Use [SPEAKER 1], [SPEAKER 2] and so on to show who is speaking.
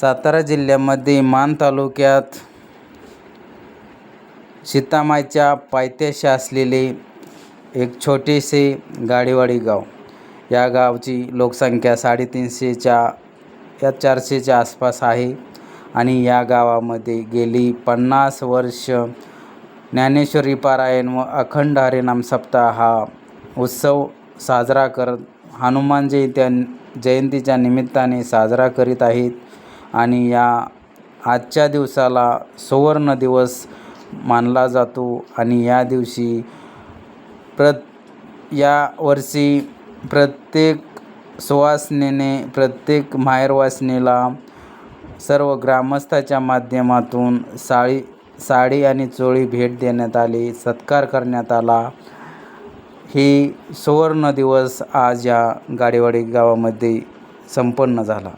[SPEAKER 1] सातारा जिल्ह्यामध्ये मान तालुक्यात सीतामाईच्या पायथ्याशी असलेले एक छोटेसे गाडीवाडी गाव. या गावची लोकसंख्या साडेतीनशेच्या या चारशेच्या आसपास आहे आणि या गावामध्ये गेली पन्नास वर्ष ज्ञानेश्वरी पारायण व अखंड हरिनाम सप्ताह हा उत्सव साजरा करत हनुमान जयंत्या जयंतीच्या निमित्ताने साजरा करीत आहेत. आणि या आजच्या दिवसाला सुवर्ण दिवस मानला जातो आणि या दिवशी प्रत या वर्षी प्रत्येक सुवासिनीने प्रत्येक माहेरवासिनीला सर्व ग्रामस्थाच्या माध्यमातून साडी साडी आणि चोळी भेट देण्यात आली सत्कार करण्यात आला. ही सुवर्ण दिवस आज या गाडेवाडी गावामध्ये संपन्न झाला.